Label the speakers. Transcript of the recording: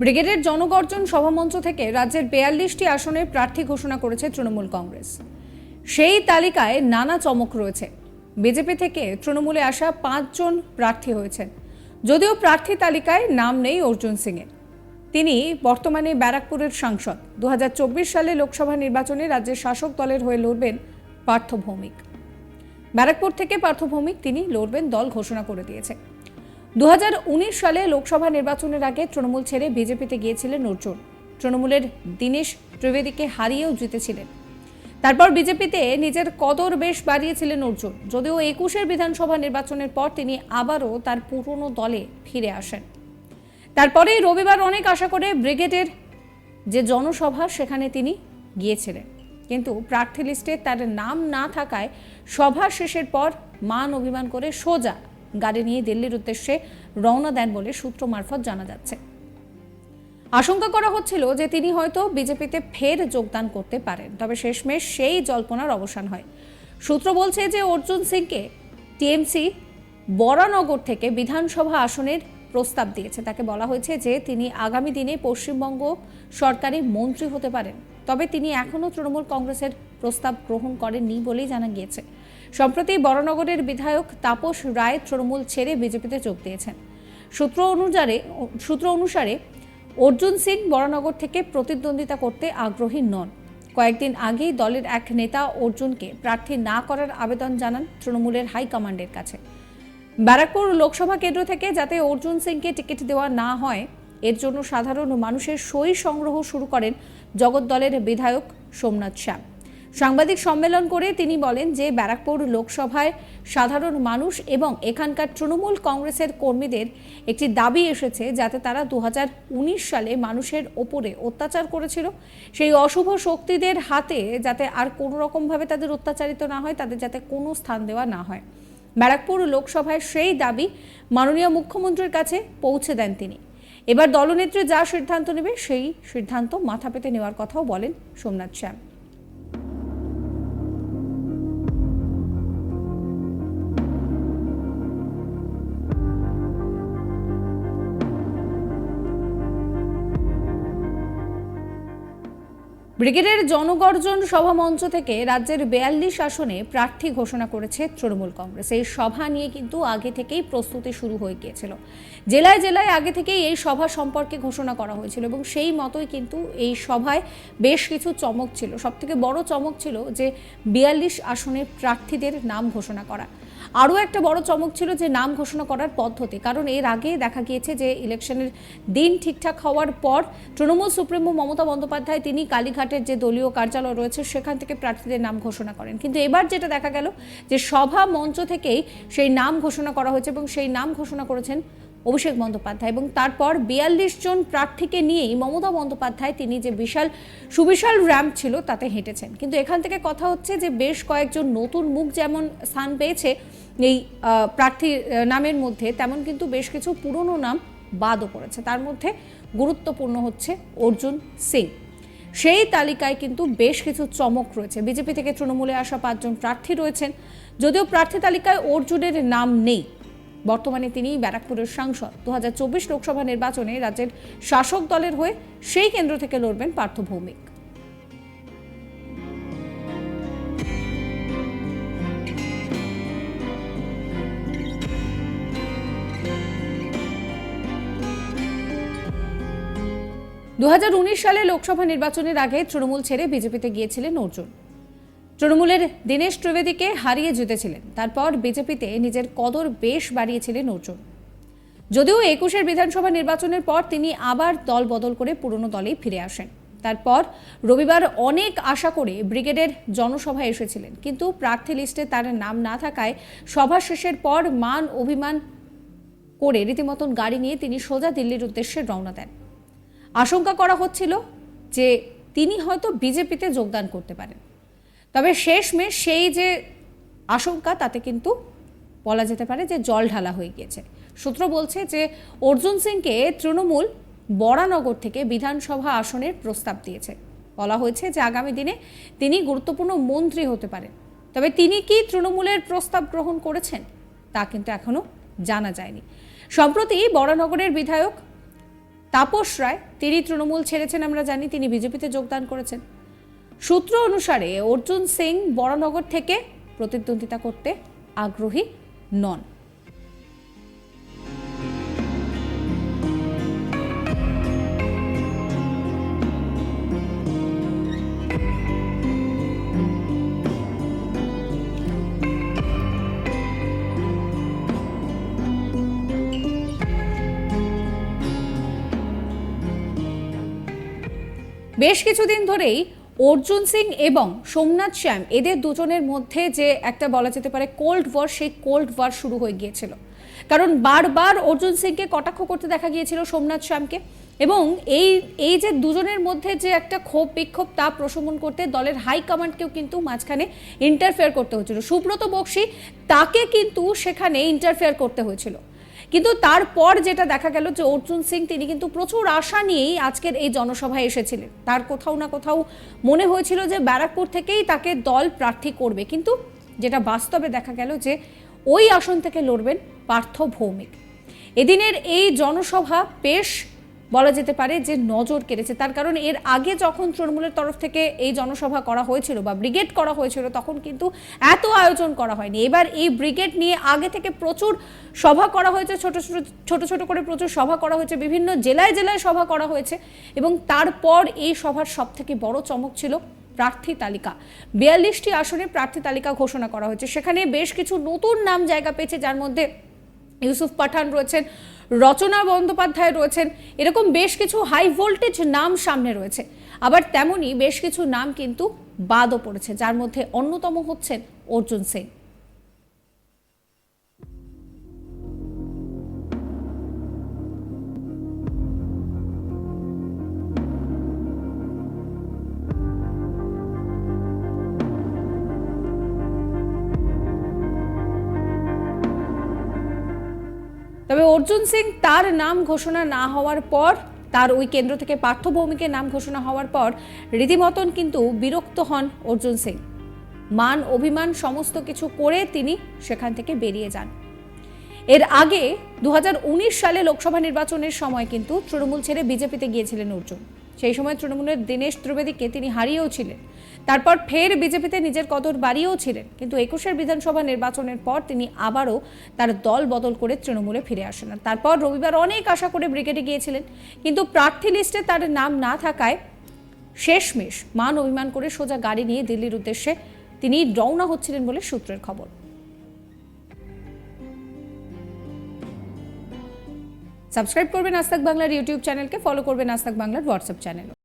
Speaker 1: ব্রিগেডের জনগর্জন সভামঞ্চ থেকে রাজ্যের বেয়াল্লিশটি আসনে প্রার্থী ঘোষণা করেছে তৃণমূল কংগ্রেস। সেই তালিকায় নানা চমক রয়েছে। বিজেপি থেকে তৃণমূলে আসা পাঁচজন প্রার্থী হয়েছেন। যদিও প্রার্থী তালিকায় নাম নেই অর্জুন সিংয়ের। তিনি বর্তমানে ব্যারাকপুরের সাংসদ। দু হাজার চব্বিশ সালে লোকসভা নির্বাচনে রাজ্যের শাসক দলের হয়ে লড়বেন পার্থ ভৌমিক। ব্যারাকপুর থেকে পার্থ ভৌমিক তিনি লড়বেন দল ঘোষণা করে দিয়েছে। দু হাজার উনিশ সালে লোকসভা নির্বাচনের আগে তৃণমূল ছেড়ে বিজেপিতে গিয়েছিলেন অর্জুন। তৃণমূলের দীনেশ ত্রিবেদীকে হারিয়েও জিতেছিলেন। তারপর বিজেপিতে নিজের কদর বেশ বাড়িয়েছিলেন অর্জুন। যদিও একুশের বিধানসভা নির্বাচনের পর তিনি আবারও তার পুরনো দলে ফিরে আসেন। তারপরেই রবিবার অনেক আশা করে ব্রিগেডের যে জনসভা, সেখানে তিনি গিয়েছিলেন। কিন্তু প্রার্থী লিস্টে তার নাম না থাকায় সভা শেষের পর মান অভিমান করে সোজা গাড়ি নিয়ে দিল্লির উদ্দেশ্যে রওনা দেন বলে সূত্র মারফত জানা যাচ্ছে। আশঙ্কা করা হচ্ছিল যে তিনি হয়তো বিজেপিতে ফের যোগদান করতে পারেন, তবে শেষমেশ সেই জল্পনার অবসান হয়। সূত্র বলছে যে অর্জুন সিংকে টিএমসি বরানগর থেকে বিধানসভা আসনের প্রস্তাব দিয়েছে। তাকে বলা হয়েছে যে তিনি আগামী দিনে পশ্চিমবঙ্গ সরকারি মন্ত্রী হতে পারেন, তবে তিনি এখনও তৃণমূল কংগ্রেসের প্রস্তাব গ্রহণ করেননি বলেই জানা গিয়েছে। সম্প্রতি বরানগরের বিধায়ক তাপস রায় তৃণমূল ছেড়ে বিজেপিতে যোগ দিয়েছেন। সূত্র অনুসারে সূত্র অনুসারে অর্জুন সিং বরানগর থেকে প্রতিদ্বন্দ্বিতা করতে আগ্রহী নন। কয়েকদিন আগেই দলের এক নেতা অর্জুনকে প্রার্থী না করার আবেদন জানান তৃণমূলের হাইকমান্ডের কাছে। ব্যারাকপুর লোকসভা কেন্দ্র থেকে যাতে অর্জুন সিংকে টিকিট দেওয়া না হয়, এর জন্য সাধারণ মানুষের সই সংগ্রহ শুরু করেন জগদ্দলের বিধায়ক সোমনাথ শ্যাম। সাংবাদিক সম্মেলন করে তিনি বলেন যে ব্যারাকপুর লোকসভায় সাধারণ মানুষ এবং এখানকার তৃণমূল কংগ্রেসের কর্মীদের একটি দাবি এসেছে যাতে তারা দু হাজার উনিশ সালে মানুষের ওপরে অত্যাচার করেছিল। সেই অশুভ শক্তিদের হাতে যাতে আর কোনো রকমভাবে তাদের অত্যাচারিত না হয়, তাদের যাতে কোনো স্থান দেওয়া না হয়। ব্যারাকপুর লোকসভায় সেই দাবি মাননীয় মুখ্যমন্ত্রীর কাছে পৌঁছে দেন তিনি। এবার দলনেত্রী যা সিদ্ধান্ত নেবে সেই সিদ্ধান্ত মাথা পেতে নেওয়ার কথাও বলেন সোমনাথ শ্যাম। ব্রিগেডের জনগর্জন সভা মঞ্চ থেকে রাজ্যের বেয়াল্লিশ আসনে প্রার্থী ঘোষণা করেছে তৃণমূল কংগ্রেস। এই সভা নিয়ে কিন্তু আগে থেকেই প্রস্তুতি শুরু হয়ে গিয়েছিল। জেলায় জেলায় আগে থেকেই এই সভা সম্পর্কে ঘোষণা করা হয়েছিল এবং সেই মতোই কিন্তু এই সভায় বেশ কিছু চমক ছিল। সবথেকে বড় চমক ছিল যে বিয়াল্লিশ আসনের প্রার্থীদের নাম ঘোষণা করা। আরও একটা বড় চমক ছিল যে নাম ঘোষণা করার পদ্ধতি। কারণ এর আগে দেখা গিয়েছে যে ইলেকশনের দিন ঠিকঠাক হওয়ার পর তৃণমূল সুপ্রিমো মমতা বন্দ্যোপাধ্যায় তিনি কালীঘাটের যে দলীয় কার্যালয় রয়েছে, সেখান থেকে প্রার্থীদের নাম ঘোষণা করেন। কিন্তু এবার যেটা দেখা গেল যে সভা মঞ্চ থেকেই সেই নাম ঘোষণা করা হয়েছে এবং সেই নাম ঘোষণা করেছেন অভিষেক বন্দ্যোপাধ্যায় এবং তারপর বিয়াল্লিশ জন প্রার্থীকে নিয়েই মমতা বন্দ্যোপাধ্যায় তিনি যে বিশাল, সুবিশাল র্যাম্প ছিল তাতে হেঁটেছেন। কিন্তু এখান থেকে কথা হচ্ছে যে বেশ কয়েকজন নতুন মুখ যেমন স্থান পেয়েছে এই প্রার্থীর নামের মধ্যে, তেমন কিন্তু বেশ কিছু পুরনো নাম বাদও পড়েছে। তার মধ্যে গুরুত্বপূর্ণ হচ্ছে অর্জুন সিং। সেই তালিকায় কিন্তু বেশ কিছু চমক রয়েছে। বিজেপি থেকে তৃণমূলে আসা পাঁচজন প্রার্থী রয়েছেন। যদিও প্রার্থী তালিকায় অর্জুনের নাম নেই। বর্তমানে তিনি ব্যারাকপুরের সাংসদ। দু হাজার চব্বিশ লোকসভা নির্বাচনে রাজ্যের শাসক দলের হয়ে সেই কেন্দ্র থেকে লড়বেন পার্থ ভৌমিক। দুহাজার উনিশ সালে লোকসভা নির্বাচনের আগে তৃণমূল ছেড়ে বিজেপিতে গিয়েছিলেন অর্জুন। তৃণমূলের দীনেশ ত্রিবেদীকে হারিয়ে জিতেছিলেন। তারপর বিজেপিতে নিজের কদর বেশ বাড়িয়েছিলেন অর্জুন। যদিও একুশের বিধানসভা নির্বাচনের পর তিনি আবার দল বদল করে পুরনো দলেই ফিরে আসেন। তারপর রবিবার অনেক আশা করে ব্রিগেডের জনসভায় এসেছিলেন। কিন্তু প্রার্থী লিস্টে তার নাম না থাকায় সভা শেষের পর মান অভিমান করে রীতিমতন গাড়ি নিয়ে তিনি সোজা দিল্লির উদ্দেশ্যে রওনা দেন। আশঙ্কা করা হচ্ছিল যে তিনি হয়তো বিজেপিতে যোগদান করতে পারেন। তবে শেষমেশ সেই যে আশঙ্কা, তাতে কিন্তু বলা যেতে পারে যে জল ঢালা হয়ে গিয়েছে। সূত্র বলছে যে অর্জুন সিংকে তৃণমূল বরানগর থেকে বিধানসভা আসনের প্রস্তাব দিয়েছে। বলা হয়েছে যে আগামী দিনে তিনি গুরুত্বপূর্ণ মন্ত্রী হতে পারেন। তবে তিনি কি তৃণমূলের প্রস্তাব গ্রহণ করেছেন, তা কিন্তু এখনও জানা যায়নি। সম্প্রতি বরানগরের বিধায়ক তাপস রায়, তিনি তৃণমূল ছেড়েছেন আমরা জানি, তিনি বিজেপিতে যোগদান করেছেন। সূত্র অনুসারে অর্জুন সিং বড়নগর থেকে প্রতিদ্বন্দ্বিতা করতে আগ্রহী নন। বেশ কিছুদিন ধরেই অর্জুন সিং এবং সোমনাথ শ্যাম, এদের দুজনের মধ্যে যে একটা বলা যেতে পারে কোল্ড ওয়ার সেই কোল্ড ওয়ার শুরু হয়ে গিয়েছিল। কারণ বারবার অর্জুন সিংকে কটাক্ষ করতে দেখা গিয়েছিল সোমনাথ শ্যামকে এবং এই এই যে দুজনের মধ্যে যে একটা ক্ষোভ বিক্ষোভ তা প্রশমন করতে দলের হাইকমান্ডকেও কিন্তু মাঝখানে ইন্টারফেয়ার করতে হয়েছিল। সুব্রত বক্সি, তাকে কিন্তু সেখানে ইন্টারফেয়ার করতে হয়েছিল। কিন্তু তারপর যেটা দেখা গেল যে অর্জুন সিং, তিনি কিন্তু প্রচুর আশা নিয়েই আজকের এই জনসভায় এসেছিলেন। তার কোথাও না কোথাও মনে হয়েছিল যে ব্যারাকপুর থেকেই তাকে দল প্রার্থী করবে। কিন্তু যেটা বাস্তবে দেখা গেল যে ওই আসন থেকে লড়বেন পার্থ ভৌমিক। এদিনের এই জনসভা বেশ বলা যেতে পারে যে নজর কেড়েছে। তার কারণ এর আগে যখন তৃণমূলের তরফ থেকে এই জনসভা করা হয়েছিল বা ব্রিগেড করা হয়েছিল, তখন কিন্তু এত আয়োজন করা হয়নি। এবার এই ব্রিগেড নিয়ে আগে থেকে প্রচুর সভা করা হয়েছে, ছোট ছোট ছোট ছোট করে প্রচুর সভা করা হয়েছে, বিভিন্ন জেলায় জেলায় সভা করা হয়েছে এবং তারপর এই সভার সব থেকে বড় চমক ছিল প্রার্থী তালিকা। বিয়াল্লিশটি আসনে প্রার্থী তালিকা ঘোষণা করা হয়েছে। সেখানে বেশ কিছু নতুন নাম জায়গা পেয়েছে, যার মধ্যে ইউসুফ পাঠান রয়েছেন রচনা বন্দ্যোপাধ্যায় রয়েছেন। এরকম বেশ কিছু হাই ভোল্টেজ নাম সামনে রয়েছে। আবার তেমনই বেশ কিছু নাম কিন্তু বাদও পড়েছে, যার মধ্যে অন্যতম হচ্ছেন অর্জুন সিং অর্জুন সিং, তার নাম ঘোষণা না হওয়ার পর, তার ওই কেন্দ্র থেকে পার্থ ভৌমিকের নাম ঘোষণা হওয়ার পর, রীতিমতন কিন্তু বিরক্ত হন অর্জুন সিং। মান, অভিমান সমস্ত কিছু করে তিনি সেখান থেকে বেরিয়ে যান। এর আগে দু হাজার উনিশ সালে লোকসভা নির্বাচনের সময় কিন্তু তৃণমূল ছেড়ে বিজেপিতে গিয়েছিলেন অর্জুন। সেই সময় তৃণমূলের দীনেশ ত্রিবেদীকে তিনি হারিয়েও ছিলেন। তারপর ফের বিজেপিতে নিজের কদর বাড়িয়েও ছিলেন। কিন্তু একুশের বিধানসভা নির্বাচনের পর তিনি আবারও তার দল বদল করে তৃণমূলে ফিরে আসেন তারপর রবিবার অনেক আশা করে ব্রিগেডে গিয়েছিলেন। কিন্তু প্রার্থী লিস্টে তার নাম না থাকায় শেষমেশ মান অভিমান করে সোজা গাড়ি নিয়ে দিল্লির উদ্দেশ্যে তিনি রওনা হচ্ছিলেন বলে সূত্রের খবর। সাবস্ক্রাইব করবেন আস্তাক বাংলার ইউটিউব চ্যানেলকে ফলো করবেন আস্তাক বাংলার হোয়াটসঅ্যাপ চ্যানেল।